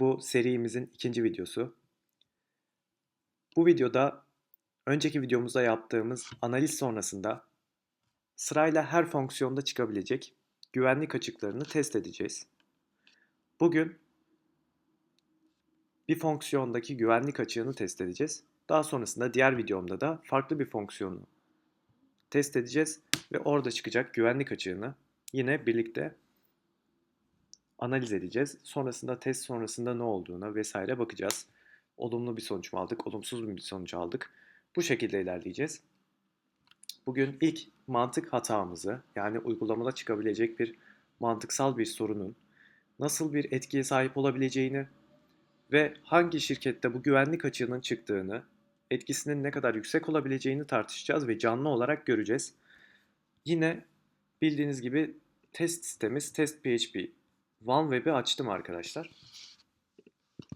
Bu serimizin ikinci videosu. Bu videoda önceki videomuzda yaptığımız analiz sonrasında sırayla her fonksiyonda çıkabilecek güvenlik açıklarını test edeceğiz. Bugün bir fonksiyondaki güvenlik açığını test edeceğiz. Daha sonrasında diğer videomda da farklı bir fonksiyonu test edeceğiz ve orada çıkacak güvenlik açığını yine birlikte analiz edeceğiz. Sonrasında test sonrasında ne olduğuna vesaire bakacağız. Olumlu bir sonuç mu aldık, olumsuz bir sonuç aldık. Bu şekilde ilerleyeceğiz. Bugün ilk mantık hatamızı yani uygulamada çıkabilecek bir mantıksal bir sorunun nasıl bir etkiye sahip olabileceğini ve hangi şirkette bu güvenlik açığının çıktığını, etkisinin ne kadar yüksek olabileceğini tartışacağız ve canlı olarak göreceğiz. Yine bildiğiniz gibi test sitemiz test.php OneWeb'i açtım arkadaşlar.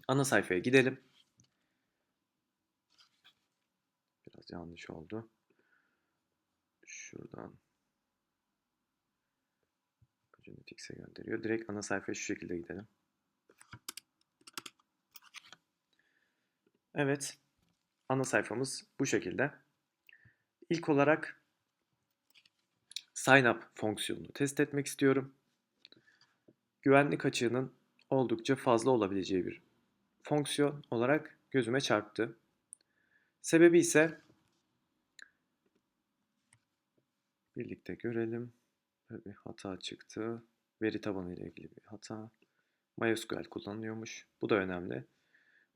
Ana sayfaya gidelim. Biraz yanlış oldu. Şuradan Genetics'e gönderiyor. Direkt ana sayfaya şu şekilde gidelim. Evet. Ana sayfamız bu şekilde. İlk olarak sign up fonksiyonunu test etmek istiyorum. Güvenlik açığının oldukça fazla olabileceği bir fonksiyon olarak gözüme çarptı. Sebebi ise birlikte görelim. bir hata çıktı. Veri tabanı ile ilgili bir hata. MySQL kullanılıyormuş. Bu da önemli.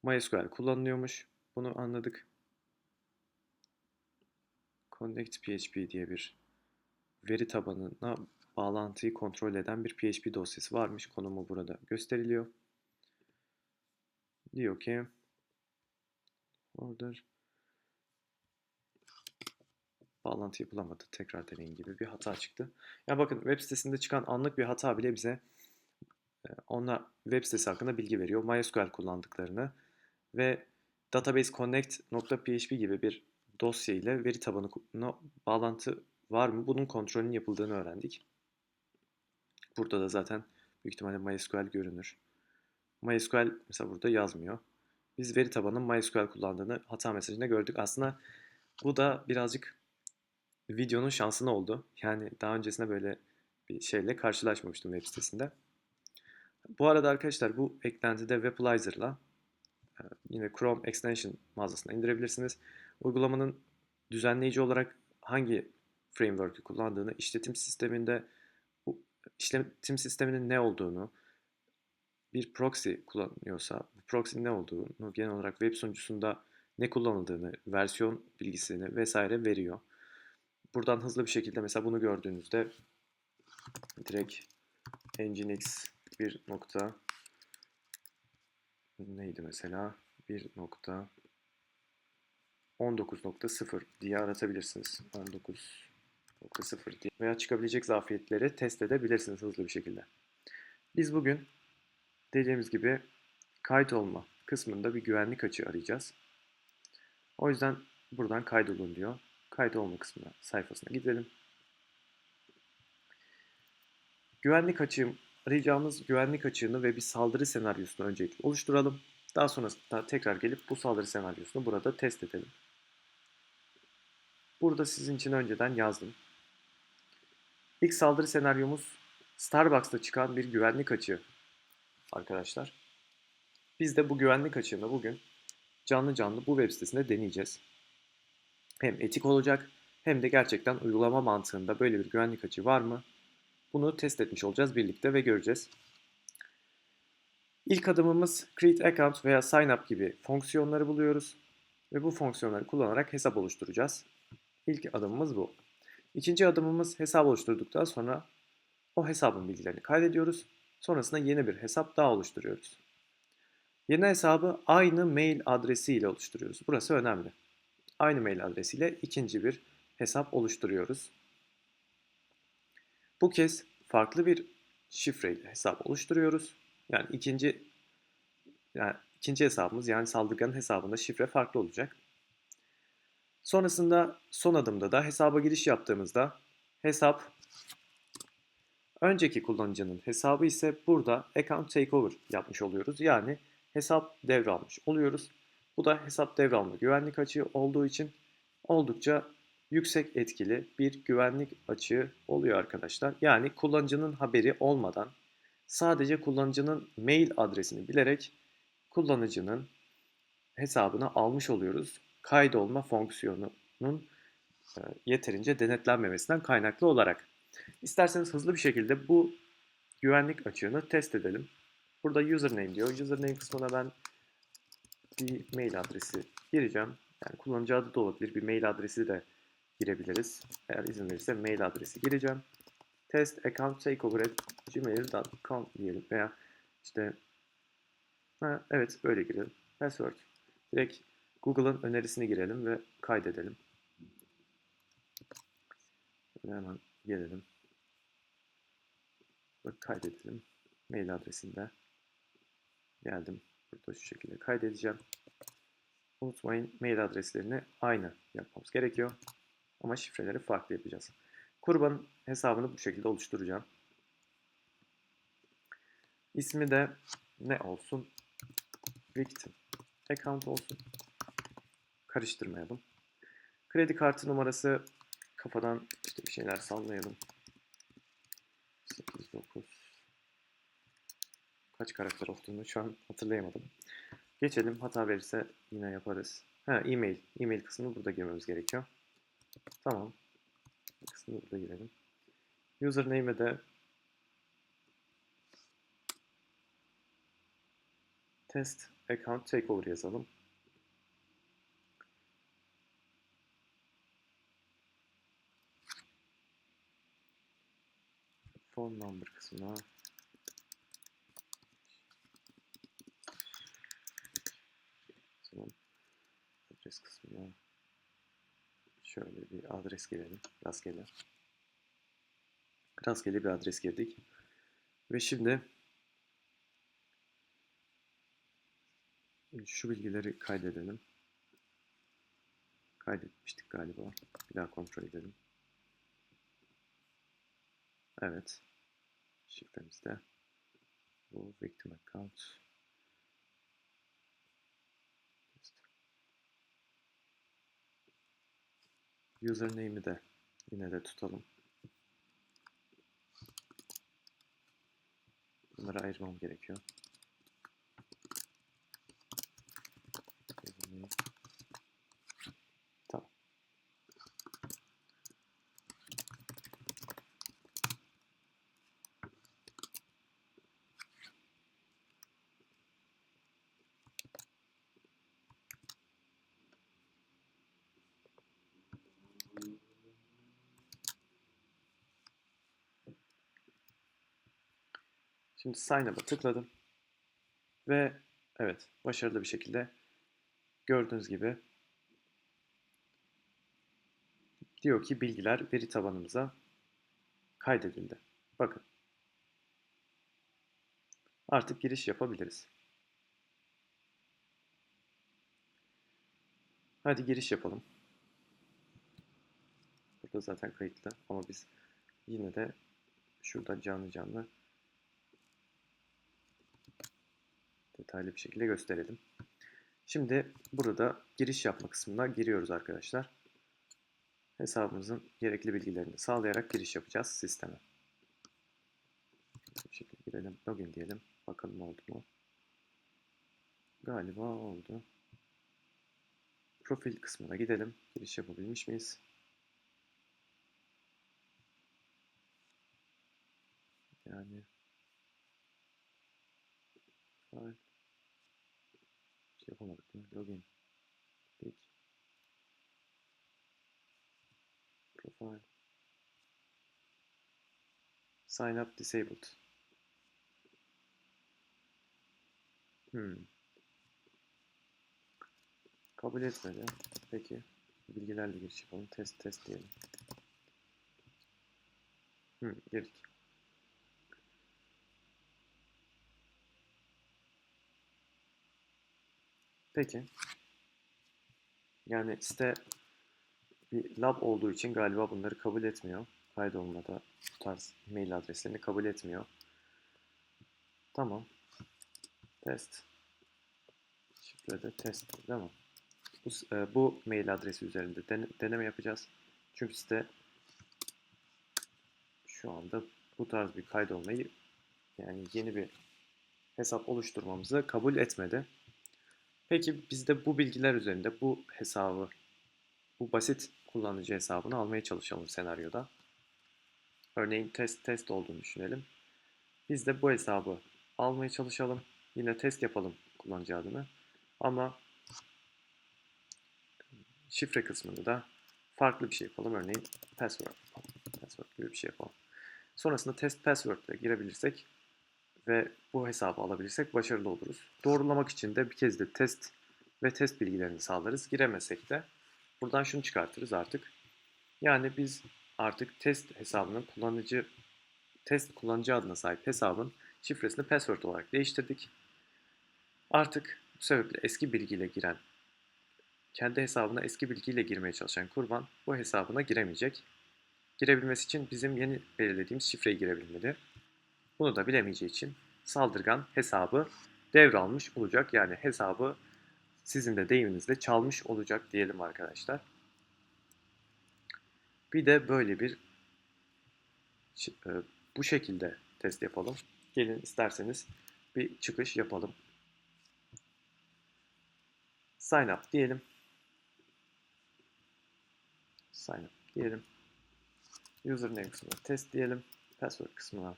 MySQL kullanılıyormuş. Bunu anladık. Connect PHP diye bir veri tabanına bağlantıyı kontrol eden bir PHP dosyası varmış. Konumu burada gösteriliyor. Diyor ki order bağlantı yapılamadı. Tekrar deneyin gibi bir hata çıktı. Ya bakın web sitesinde çıkan anlık bir hata bile bize e, ona web sitesi hakkında bilgi veriyor. MySQL kullandıklarını ve database connect.php gibi bir dosya ile veri tabanına bağlantı var mı? Bunun kontrolünün yapıldığını öğrendik. Burada da zaten büyük ihtimalle MySQL görünür. MySQL mesela burada yazmıyor. Biz veri tabanının MySQL kullandığını hata mesajında gördük. Aslında bu da birazcık videonun şansına oldu. Yani daha öncesinde böyle bir şeyle karşılaşmamıştım web sitesinde. Bu arada arkadaşlar bu eklentide Webalizer e, yine Chrome Extension mağazasına indirebilirsiniz. Uygulamanın düzenleyici olarak hangi framework'ü kullandığını, işletim sisteminde işletim sisteminin ne olduğunu, bir proxy kullanıyorsa bu proxy ne olduğunu, genel olarak web sunucusunda ne kullanıldığını, versiyon bilgisini vesaire veriyor. Buradan hızlı bir şekilde mesela bunu gördüğünüzde direkt Nginx 1 nokta neydi mesela 1 nokta 19.0 diye aratabilirsiniz. 19 0 diye veya çıkabilecek zafiyetleri test edebilirsiniz hızlı bir şekilde. Biz bugün dediğimiz gibi kayıt olma kısmında bir güvenlik açığı arayacağız. O yüzden buradan kaydolun diyor. Kayıt olma kısmına sayfasına gidelim. Güvenlik açığım arayacağımız güvenlik açığını ve bir saldırı senaryosunu öncelikle oluşturalım. Daha sonrasında tekrar gelip bu saldırı senaryosunu burada test edelim. Burada sizin için önceden yazdım. İlk saldırı senaryomuz Starbucks'ta çıkan bir güvenlik açığı arkadaşlar. Biz de bu güvenlik açığını bugün canlı canlı bu web sitesinde deneyeceğiz. Hem etik olacak hem de gerçekten uygulama mantığında böyle bir güvenlik açığı var mı? Bunu test etmiş olacağız birlikte ve göreceğiz. İlk adımımız create account veya sign up gibi fonksiyonları buluyoruz ve bu fonksiyonları kullanarak hesap oluşturacağız. İlk adımımız bu. İkinci adımımız hesap oluşturduktan sonra o hesabın bilgilerini kaydediyoruz. Sonrasında yeni bir hesap daha oluşturuyoruz. Yeni hesabı aynı mail adresiyle oluşturuyoruz. Burası önemli. Aynı mail adresiyle ikinci bir hesap oluşturuyoruz. Bu kez farklı bir şifreyle hesap oluşturuyoruz. Yani ikinci yani ikinci hesabımız yani saldırganın hesabında şifre farklı olacak. Sonrasında son adımda da hesaba giriş yaptığımızda hesap önceki kullanıcının hesabı ise burada account takeover yapmış oluyoruz. Yani hesap devralmış oluyoruz. Bu da hesap devralma güvenlik açığı olduğu için oldukça yüksek etkili bir güvenlik açığı oluyor arkadaşlar. Yani kullanıcının haberi olmadan sadece kullanıcının mail adresini bilerek kullanıcının hesabını almış oluyoruz. Kaydolma fonksiyonunun e, yeterince denetlenmemesinden kaynaklı olarak. İsterseniz hızlı bir şekilde bu güvenlik açığını test edelim. Burada username diyor. Username kısmına ben bir mail adresi gireceğim. Yani kullanıcı adı da olabilir. Bir mail adresi de girebiliriz. Eğer izin verirse mail adresi gireceğim. Test account takeover gmail.com diyelim veya işte ha, evet böyle girelim. Password. Direkt Google'ın önerisini girelim ve kaydedelim. Ve hemen gelelim. Bak kaydedelim. Mail adresinde. Geldim. Burada şu şekilde kaydedeceğim. Unutmayın mail adreslerini aynı yapmamız gerekiyor. Ama şifreleri farklı yapacağız. Kurban hesabını bu şekilde oluşturacağım. İsmi de ne olsun? Victim. Account olsun. Karıştırmayalım. Kredi kartı numarası kafadan işte bir şeyler sallayalım. 8, 9 kaç karakter olduğunu şu an hatırlayamadım. Geçelim. Hata verirse yine yaparız. Ha e-mail. E-mail kısmını burada girmemiz gerekiyor. Tamam. Kısmını burada girelim. Username'e de test account takeover yazalım. Phone number kısmına. Adres kısmına şöyle bir adres girelim. Rastgele. Rastgele bir adres girdik. Ve şimdi şu bilgileri kaydedelim. Kaydetmiştik galiba. Bir daha kontrol edelim. Evet. Şifremizde. Bu victim account. Username'i de yine de tutalım. Bunları ayırmam gerekiyor. Username. Tamam. Şimdi sign up'a tıkladım. Ve evet başarılı bir şekilde gördüğünüz gibi diyor ki bilgiler veri tabanımıza kaydedildi. Bakın. Artık giriş yapabiliriz. Hadi giriş yapalım. Burada zaten kayıtlı ama biz yine de şurada canlı canlı detaylı bir şekilde gösterelim. Şimdi burada giriş yapma kısmına giriyoruz arkadaşlar. Hesabımızın gerekli bilgilerini sağlayarak giriş yapacağız sisteme. Bu şekilde girelim. Login diyelim. Bakalım oldu mu? Galiba oldu. Profil kısmına gidelim. Giriş yapabilmiş miyiz? Yani file şey yapamadık değil mi? Login. Page. Profile. Sign up disabled. Hmm. Kabul etmedi. Peki. Bilgilerle giriş yapalım. Test test diyelim. Hmm, girdik. Peki. Yani site bir lab olduğu için galiba bunları kabul etmiyor. Kaydolmada bu tarz mail adreslerini kabul etmiyor. Tamam. Test. Şurada test değil mi? Bu, e, bu mail adresi üzerinde dene- deneme yapacağız. Çünkü site şu anda bu tarz bir kaydolmayı yani yeni bir hesap oluşturmamızı kabul etmedi. Peki biz de bu bilgiler üzerinde bu hesabı, bu basit kullanıcı hesabını almaya çalışalım senaryoda. Örneğin test test olduğunu düşünelim. Biz de bu hesabı almaya çalışalım. Yine test yapalım kullanıcı adını. Ama şifre kısmını da farklı bir şey yapalım. Örneğin password yapalım. Password gibi bir şey yapalım. Sonrasında test password ile girebilirsek ve bu hesabı alabilirsek başarılı oluruz. Doğrulamak için de bir kez de test ve test bilgilerini sağlarız. Giremesek de buradan şunu çıkartırız artık. Yani biz artık test hesabının kullanıcı test kullanıcı adına sahip hesabın şifresini password olarak değiştirdik. Artık bu sebeple eski bilgiyle giren kendi hesabına eski bilgiyle girmeye çalışan kurban bu hesabına giremeyecek. Girebilmesi için bizim yeni belirlediğimiz şifreyi girebilmeli. Bunu da bilemeyeceği için saldırgan hesabı devralmış olacak. Yani hesabı sizin de deyiminizle çalmış olacak diyelim arkadaşlar. Bir de böyle bir e, bu şekilde test yapalım. Gelin isterseniz bir çıkış yapalım. Sign up diyelim. Sign up diyelim. Username kısmına test diyelim. Password kısmına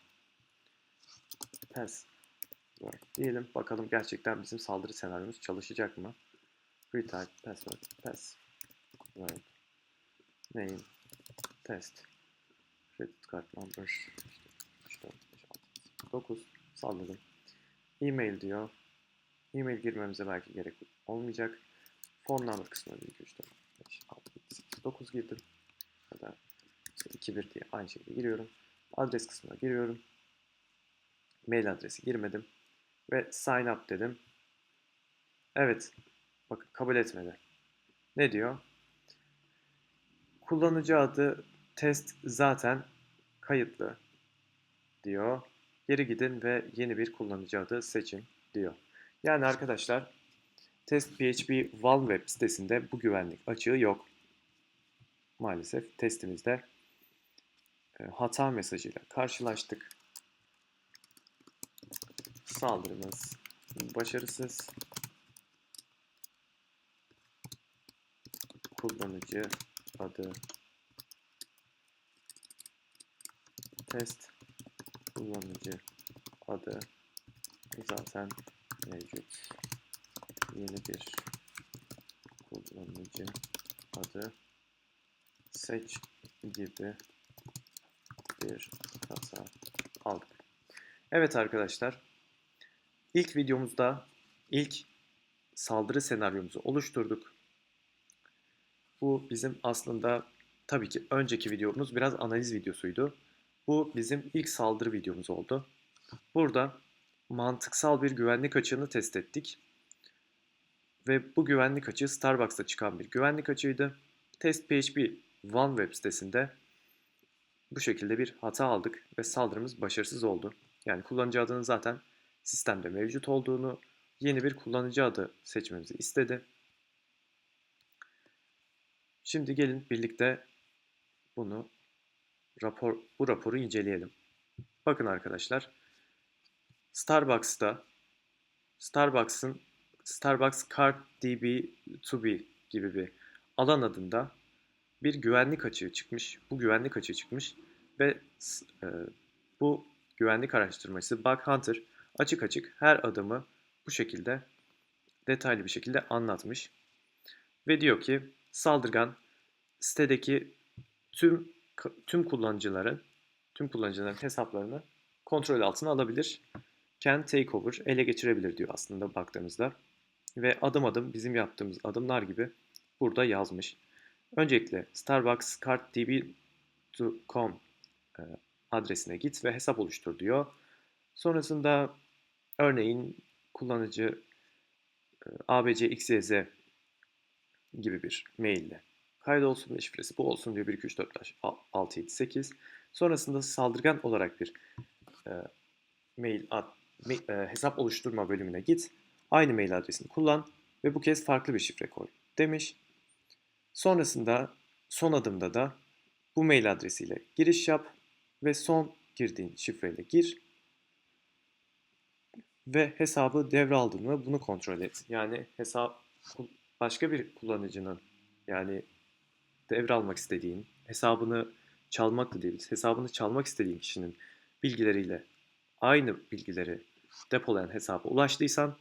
password diyelim. Bakalım gerçekten bizim saldırı senaryomuz çalışacak mı? Retype password password name test credit card number işte 3, 4, 5, 6, 9 salladım. E-mail diyor. E-mail girmemize belki gerek olmayacak. Phone number kısmına 1, 2, 3, 4, 5, 6, 7, 8, 9 girdim. Ya da işte 2, 1 diye aynı şekilde giriyorum. Adres kısmına giriyorum. Mail adresi girmedim. Ve sign up dedim. Evet. Bakın kabul etmedi. Ne diyor? Kullanıcı adı test zaten kayıtlı diyor. Geri gidin ve yeni bir kullanıcı adı seçin diyor. Yani arkadaşlar Test PHP Valve web sitesinde bu güvenlik açığı yok. Maalesef testimizde e, hata mesajıyla karşılaştık. Saldırımız başarısız. Kullanıcı adı test kullanıcı adı zaten mevcut. Yeni bir kullanıcı adı seç gibi bir hata aldık. Evet arkadaşlar. İlk videomuzda ilk saldırı senaryomuzu oluşturduk. Bu bizim aslında tabii ki önceki videomuz biraz analiz videosuydu. Bu bizim ilk saldırı videomuz oldu. Burada mantıksal bir güvenlik açığını test ettik. Ve bu güvenlik açığı Starbucks'ta çıkan bir güvenlik açığıydı. Test PHP One web sitesinde bu şekilde bir hata aldık ve saldırımız başarısız oldu. Yani kullanıcı adının zaten sistemde mevcut olduğunu, yeni bir kullanıcı adı seçmemizi istedi. Şimdi gelin birlikte bunu rapor bu raporu inceleyelim. Bakın arkadaşlar. Starbucks'ta Starbucks'ın Starbucks Card DB to be gibi bir alan adında bir güvenlik açığı çıkmış. Bu güvenlik açığı çıkmış ve e, bu güvenlik araştırmacısı Bug Hunter açık açık her adımı bu şekilde detaylı bir şekilde anlatmış. Ve diyor ki saldırgan sitedeki tüm tüm kullanıcıların tüm kullanıcıların hesaplarını kontrol altına alabilir. Can take ele geçirebilir diyor aslında baktığımızda. Ve adım adım bizim yaptığımız adımlar gibi burada yazmış. Öncelikle starbuckscarddb.com e, adresine git ve hesap oluştur diyor. Sonrasında örneğin kullanıcı e, abcxyz gibi bir maille kaydolsun ve şifresi bu olsun diyor 1 2 3 4 5 6 7 8. Sonrasında saldırgan olarak bir e, mail ad, me, e, hesap oluşturma bölümüne git. Aynı mail adresini kullan ve bu kez farklı bir şifre koy demiş. Sonrasında son adımda da bu mail adresiyle giriş yap ve son girdiğin şifreyle gir ve hesabı devraldın mı bunu kontrol et. Yani hesap başka bir kullanıcının yani devralmak istediğin, hesabını çalmak da değil, hesabını çalmak istediğin kişinin bilgileriyle aynı bilgileri depolayan hesaba ulaştıysan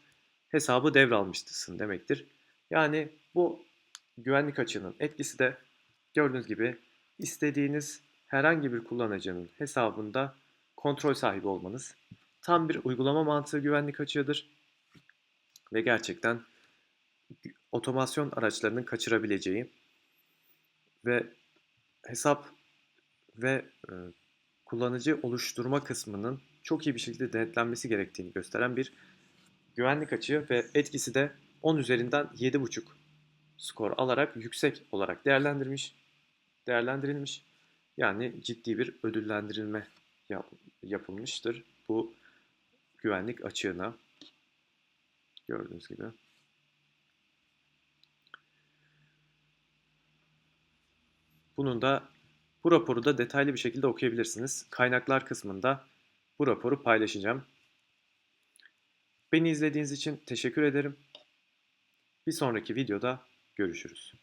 hesabı devralmışsın demektir. Yani bu güvenlik açığının etkisi de gördüğünüz gibi istediğiniz herhangi bir kullanıcının hesabında kontrol sahibi olmanız tam bir uygulama mantığı güvenlik açığıdır ve gerçekten otomasyon araçlarının kaçırabileceği ve hesap ve e, kullanıcı oluşturma kısmının çok iyi bir şekilde denetlenmesi gerektiğini gösteren bir güvenlik açığı ve etkisi de 10 üzerinden 7.5 skor alarak yüksek olarak değerlendirmiş, değerlendirilmiş. Yani ciddi bir ödüllendirilme yap, yapılmıştır bu güvenlik açığına. Gördüğünüz gibi. Bunun da bu raporu da detaylı bir şekilde okuyabilirsiniz. Kaynaklar kısmında bu raporu paylaşacağım. Beni izlediğiniz için teşekkür ederim. Bir sonraki videoda görüşürüz.